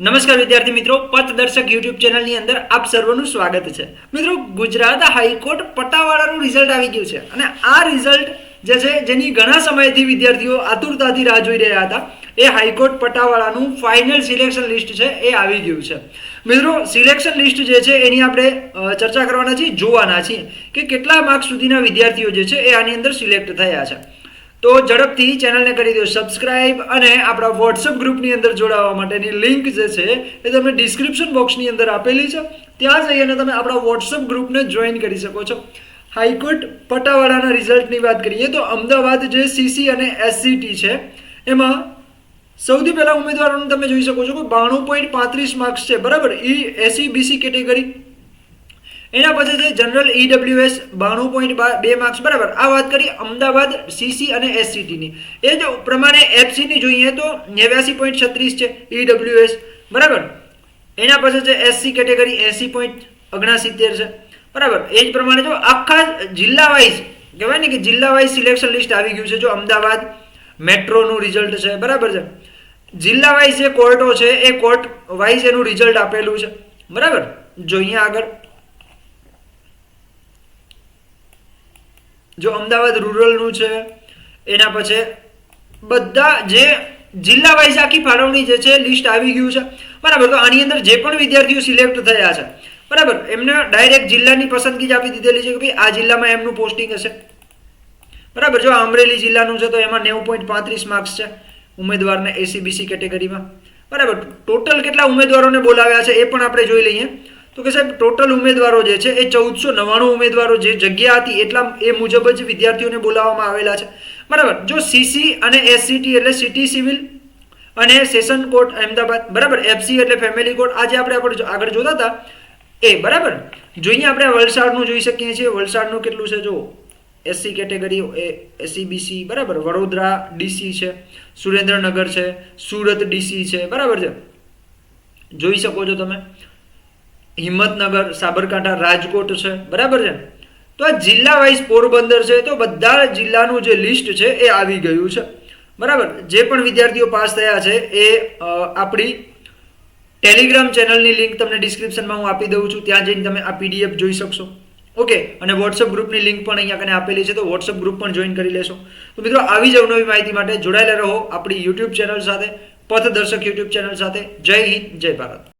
નમસ્કાર વિદ્યાર્થી મિત્રો, પથદર્શક યુટ્યુબ ચેનલની અંદર આપ સર્વનું સ્વાગત છે. મિત્રો, ગુજરાત હાઈકોર્ટ પટાવાળાનું રિઝલ્ટ આવી ગયું છે અને આ રિઝલ્ટ જે છે, જેની ઘણા સમયથી વિદ્યાર્થીઓ આતુરતાથી રાહ જોઈ રહ્યા હતા, એ હાઈકોર્ટ પટાવાળાનું ફાઇનલ સિલેક્શન લિસ્ટ છે, એ આવી ગયું છે. મિત્રો સિલેક્શન લિસ્ટ જે છે, એની આપણે ચર્ચા કરવાના છીએ, જોવાના છીએ કે કેટલા માર્ક સુધીના વિદ્યાર્થીઓ જે છે, એ આની અંદર સિલેક્ટ થયા છે. તો ઝડપથી ચેનલને કરી દો સબસ્ક્રાઇબ અને આપણા વોટ્સઅપ ગ્રુપની અંદર જોડાવા માટેની લિંક જે છે એ તમે ડિસ્ક્રિપ્શન બોક્સની અંદર આપેલી છે. ત્યાં જઈને તમે આપણા વોટ્સઅપ ગ્રુપને જોઈન કરી શકો છો. હાઈકોર્ટ પટાવાળાના રિઝલ્ટની વાત કરીએ તો અમદાવાદ જે સીસી અને એસસીટી છે, એમાં સૌથી પહેલાં ઉમેદવારોને તમે જોઈ શકો છો કે બાણું પોઈન્ટ પાંત્રીસ માર્ક્સ છે. બરાબર? ઈ એસી બીસી કેટેગરી એના પછી છે જનરલ ઈડબ્લ્યુએસ બાણું પોઈન્ટ બે માર્ક્સ બરાબર. આ વાત કરી અમદાવાદ સીસી અને એસસીટીની એ જ પ્રમાણે એફસીની જોઈએ તો નેવ્યાસી પોઈન્ટ છત્રીસ છે ઈડબ્લ્યુએસ બરાબર. એના પછી છે એસસી કેટેગરી એસી પોઈન્ટ ઓગણસિત્તેર છે, બરાબર. એ જ પ્રમાણે જો આખા જિલ્લા વાઇઝ કહેવાય ને કે જિલ્લા વાઇઝ સિલેક્શન લિસ્ટ આવી ગયું છે. જો અમદાવાદ મેટ્રોનું રિઝલ્ટ છે, બરાબર છે. જિલ્લા વાઇઝ જે કોર્ટો છે, એ કોર્ટ વાઇઝ એનું રિઝલ્ટ આપેલું છે, બરાબર. જોઈએ આગળ જો અમદાવાદ રૂરલનું છે, એના પછી બધા જે જિલ્લા વાઇઝ આખી ફાળવણી જે છે, લિસ્ટ આવી ગયું છે. બરાબર, તો આની અંદર જે પણ વિદ્યાર્થીઓ સિલેક્ટ થયા છે, બરાબર, એમને ડાયરેક્ટ જિલ્લાની પસંદગી જ આપી દીધેલી છે કે ભાઈ આ જિલ્લામાં એમનું પોસ્ટિંગ હશે. બરાબર, જો અમરેલી જિલ્લાનું છે, તો એમાં નેવું પોઈન્ટ પાંત્રીસ માર્ક્સ છે ઉમેદવારને એસીબીસી કેટેગરીમાં. બરાબર, ટોટલ કેટલા ઉમેદવારોને બોલાવ્યા છે, એ પણ આપણે જોઈ લઈએ. તો કે સાહેબ, ટોટલ ઉમેદવારો જે છે, એ ચૌદસો નવ્વાણું ઉમેદવારો જે જગ્યા હતી, એટલા એ મુજબ જ વિદ્યાર્થીઓને બોલાવવામાં આવેલા છે. બરાબર? જો સીસી અને એસસીટી એટલે સિટી સિવિલ અને સેશન કોર્ટ અહેમદાબાદ, બરાબર? એફસી એટલે ફેમિલી કોર્ટ આજે આપણે આપણે આગળ જોતા હતા, એ બરાબર? જોઈએ આપણે વલસાડનું જોઈ શકીએ છીએ. વલસાડનું કેટલું છે? જો એસસી કેટેગરી એ એસસીબીસી બરાબર? વડોદરા ડીસી છે. સુરેન્દ્રનગર છે. સુરત ડીસી છે. બરાબર છે? જોઈ શકો છો તમે. હિંમતનગર, સાબરકાંઠા, રાજકોટ છે. બરાબર છે? તો આ જિલ્લા વાઇઝ પોરબંદર છે, તો બધા જિલ્લાનું જે લિસ્ટ છે એ આવી ગયું છે. બરાબર? જે પણ વિદ્યાર્થીઓ પાસ થયા છે એ આપણી ટેલિગ્રામ ચેનલની લિંક તમને ડિસ્ક્રિપ્શનમાં હું આપી દઉં છું. ત્યાં જઈને તમે આ પીડીએફ જોઈ શકશો. ઓકે? અને વોટ્સઅપ ગ્રુપની લિંક પણ અહીંયા કને આપેલી છે, તો વોટ્સઅપ ગ્રુપ પણ જોઈન કરી લેશો. તો મિત્રો, આવી જ અવનવી માહિતી માટે જોડાયેલા રહો આપણી યુટ્યુબ ચેનલ સાથે, પથદર્શક યુટ્યુબ ચેનલ સાથે. જય હિન્દ, જય ભારત.